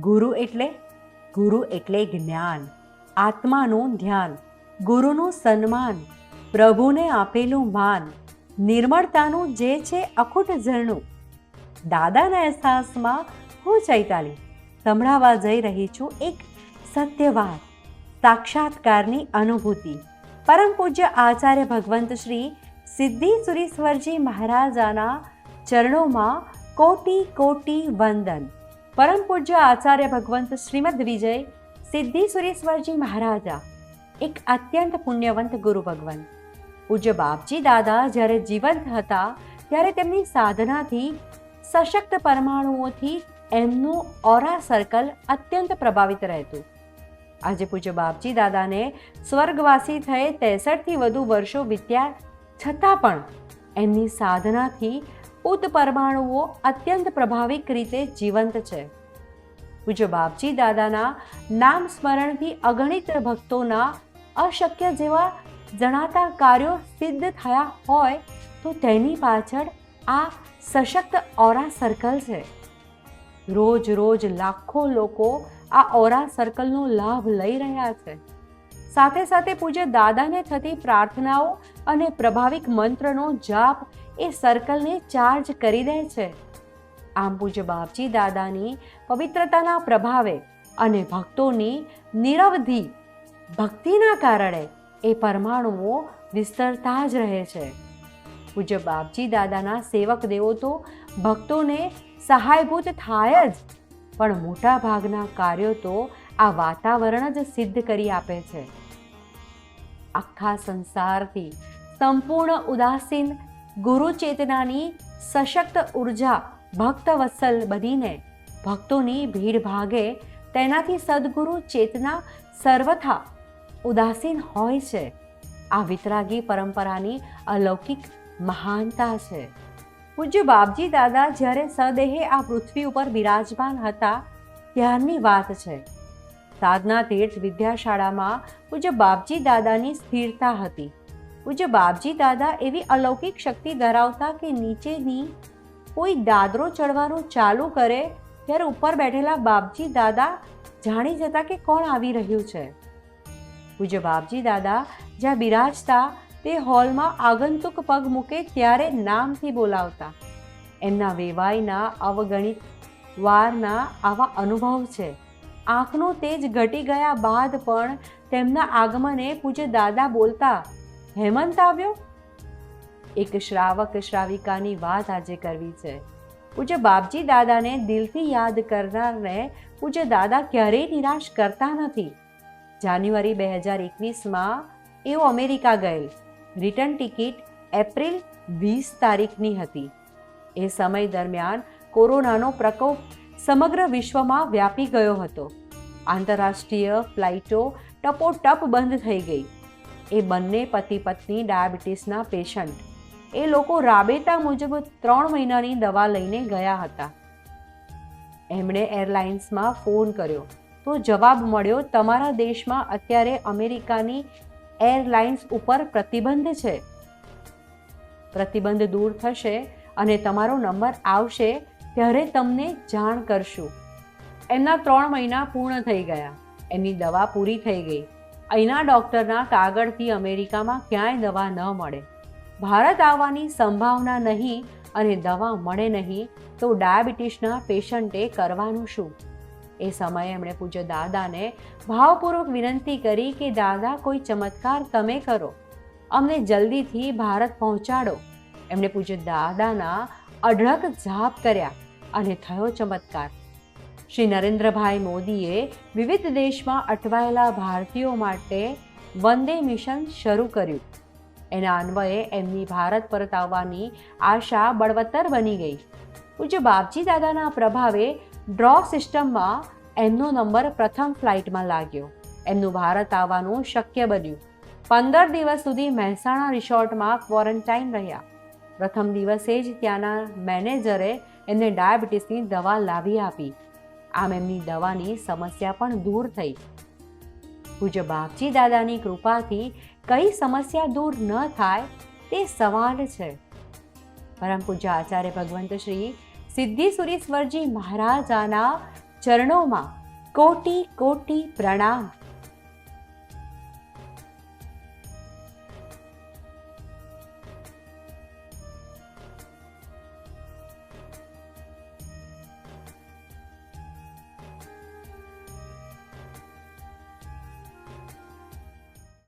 ગુરુ એટલે ગુરુ એટલે જ્ઞાન આત્માનું ધ્યાન ગુરુનું સન્માન પ્રભુને આપેલું માન નિર્મળતાનું જે છે અખૂટ ઝરણું દાદાના અહેસાસમાં હું ચૈતાલી સંભળાવા જઈ રહી છું એક સત્યવાદ, સાક્ષાત્કારની અનુભૂતિ. પરમ પૂજ્ય આચાર્ય ભગવંત શ્રી સિદ્ધિ સુરીશ્વરજી મહારાજાના ચરણોમાં કોટી કોટી વંદન. પરમ પૂજ્ય આચાર્ય ભગવંત શ્રીમદ વિજય સિદ્ધિ સુરેશ્વરજી મહારાજા, એક અત્યંત પુણ્યવંત ગુરુ ભગવાન. પૂજ્ય બાપજી દાદા જ્યારે જીવંત હતા, ત્યારે તેમની સાધનાથી સશક્ત પરમાણુઓથી એમનું ઓરા સર્કલ અત્યંત પ્રભાવિત રહેતું. આજે પૂજ્ય બાપજી દાદાને સ્વર્ગવાસી થયે ત્રેસઠથી વધુ વર્ષો વીત્યા છતાં પણ એમની સાધનાથી ઉત પરમાણુઓ અત્યંત પ્રભાવિક રીતે જીવંત છે. પૂજ્ય બાપજી દાદાના નામ સ્મરણથી અગણિત ભક્તોના અશક્ય જેવા જણાતા કાર્યો સિદ્ધ થયા હોય તો તેની પાછળ આ સશક્ત ઓરા સર્કલ છે. રોજ રોજ લાખો લોકો આ ઓરા સર્કલનો લાભ લઈ રહ્યા છે. સાથે સાથે પૂજ્ય દાદાને થતી પ્રાર્થનાઓ અને પ્રભાવિક મંત્રનો જાપ એ સર્કલને ચાર્જ કરી દે છે. આમ પૂજ્ય બાપજી દાદાની પવિત્રતાના પ્રભાવે અને ભક્તોની નિરવધિ ભક્તિના કારણે એ પરમાણુઓ વિસ્તરતા જ રહે છે. પૂજ્ય બાપજી દાદાના સેવક દેવો તો ભક્તોને સહાયભૂત થાય જ, પણ મોટા ભાગના કાર્યો તો આ વાતાવરણ જ સિદ્ધ કરી આપે છે. આખા સંસારથી. સંપૂર્ણ ઉદાસીન ગુરુ ચેતનાની સશક્ત ઊર્જા ભક્ત વત્સલ બનીને ભક્તોની ભીડ ભાગે તેનાથી સદગુરુ ચેતના સર્વથા ઉદાસીન હોય છે. આ વિતરાગી પરંપરાની અલૌકિક મહાનતા છે. પૂજ્ય બાપજી દાદા જ્યારે સદેહે આ પૃથ્વી ઉપર બિરાજમાન હતા, ત્યારની વાત છે. સાધના તીર્થ વિદ્યાશાળામાં પૂજ્ય બાપજી દાદાની સ્થિરતા હતી. પૂજ્ય બાપજી દાદા એવી અલૌકિક શક્તિ ધરાવતા કે નીચેની કોઈ દાદરો ચડવાનું ચાલુ કરે, ત્યારે ઉપર બેઠેલા બાપજી દાદા જાણી જતા કે કોણ આવી રહ્યું છે. પૂજ્ય બાપજી દાદા જ્યાં બિરાજતા, તે હોલમાં આગંતુક પગ મૂકે ત્યારે નામથી બોલાવતા. એમના વેવાઈના અવગણિત વારના આવા અનુભવ છે. આંખનો તેજ ઘટી ગયા બાદ પણ તેમના આગમને પૂજ્ય દાદા બોલતા, હેમંત આવ્યો? એક શ્રાવક શ્રાવિકાની વાત આજે કરવી છે. પૂજ્ય બાપજી દાદાને દિલથી યાદ કરનારને પૂજ્ય દાદા ક્યારેય નિરાશ કરતા નથી. જાન્યુઆરી બે હજાર એકવીસમાં એઓ અમેરિકા ગયેલ. રિટર્ન ટિકિટ એપ્રિલ વીસ તારીખની હતી. એ સમય દરમિયાન કોરોનાનો પ્રકોપ સમગ્ર વિશ્વમાં વ્યાપી ગયો હતો. આંતરરાષ્ટ્રીય ફ્લાઇટો ટપોટપ બંધ થઈ ગઈ. એ બંને પતિ પત્ની ડાયાબિટીસના પેશન્ટ. એ લોકો રાબેતા મુજબ ત્રણ મહિનાની દવા લઈને ગયા હતા. એમણે એરલાઇન્સમાં ફોન કર્યો. તો જવાબ મળ્યો, તમારા દેશમાં અત્યારે અમેરિકાની એરલાઇન્સ ઉપર પ્રતિબંધ છે. પ્રતિબંધ દૂર થશે અને તમારો નંબર આવશે ત્યારે તમને જાણ કરશું. એમના ત્રણ મહિના પૂર્ણ થઈ ગયા. એમની દવા પૂરી થઈ ગઈ. અહીંના ડૉક્ટરના કાગળથી અમેરિકામાં ક્યાંય દવા ન મળે. ભારત આવવાની સંભાવના નહીં અને દવા મળે નહીં તો ડાયાબિટીસના પેશન્ટે કરવાનું શું? એ સમયે એમણે પૂજ્ય દાદાને ભાવપૂર્વક વિનંતી કરી કે, દાદા, કોઈ ચમત્કાર તમે કરો. અમને જલ્દીથી ભારત પહોંચાડો. એમણે પૂજ્ય દાદાના અઢળક જાપ કર્યા. અને થયો ચમત્કાર. શ્રી નરેન્દ્રભાઈ મોદીએ વિવિધ દેશમાં અટવાયેલા ભારતીયો માટે વંદે મિશન શરૂ કર્યું. એના અન્વયે એમની ભારત પરત આવવાની આશા બળવત્તર બની ગઈ. પૂજ્ય બાપજી દાદાના પ્રભાવે ડ્રો સિસ્ટમમાં એમનો નંબર પ્રથમ ફ્લાઇટમાં લાગ્યો. એમનું ભારત આવવાનું શક્ય બન્યું. પંદર દિવસ સુધી મહેસાણા રિસોર્ટમાં ક્વોરન્ટાઇન રહ્યા. પ્રથમ દિવસે જ ત્યાંના મેનેજરે એમને ડાયાબિટીસની દવા લાવી આપી. આમ એમની દવાની સમસ્યા પણ દૂર થઈ. પૂજ્ય બાપજી દાદાની કૃપાથી કઈ સમસ્યા દૂર ન થાય તે સવાલ છે. પરમ પૂજ્ય આચાર્ય ભગવંત શ્રી સિદ્ધિ સુરેશ્વરજી મહારાજાના ચરણોમાં કોટી કોટી પ્રણામ.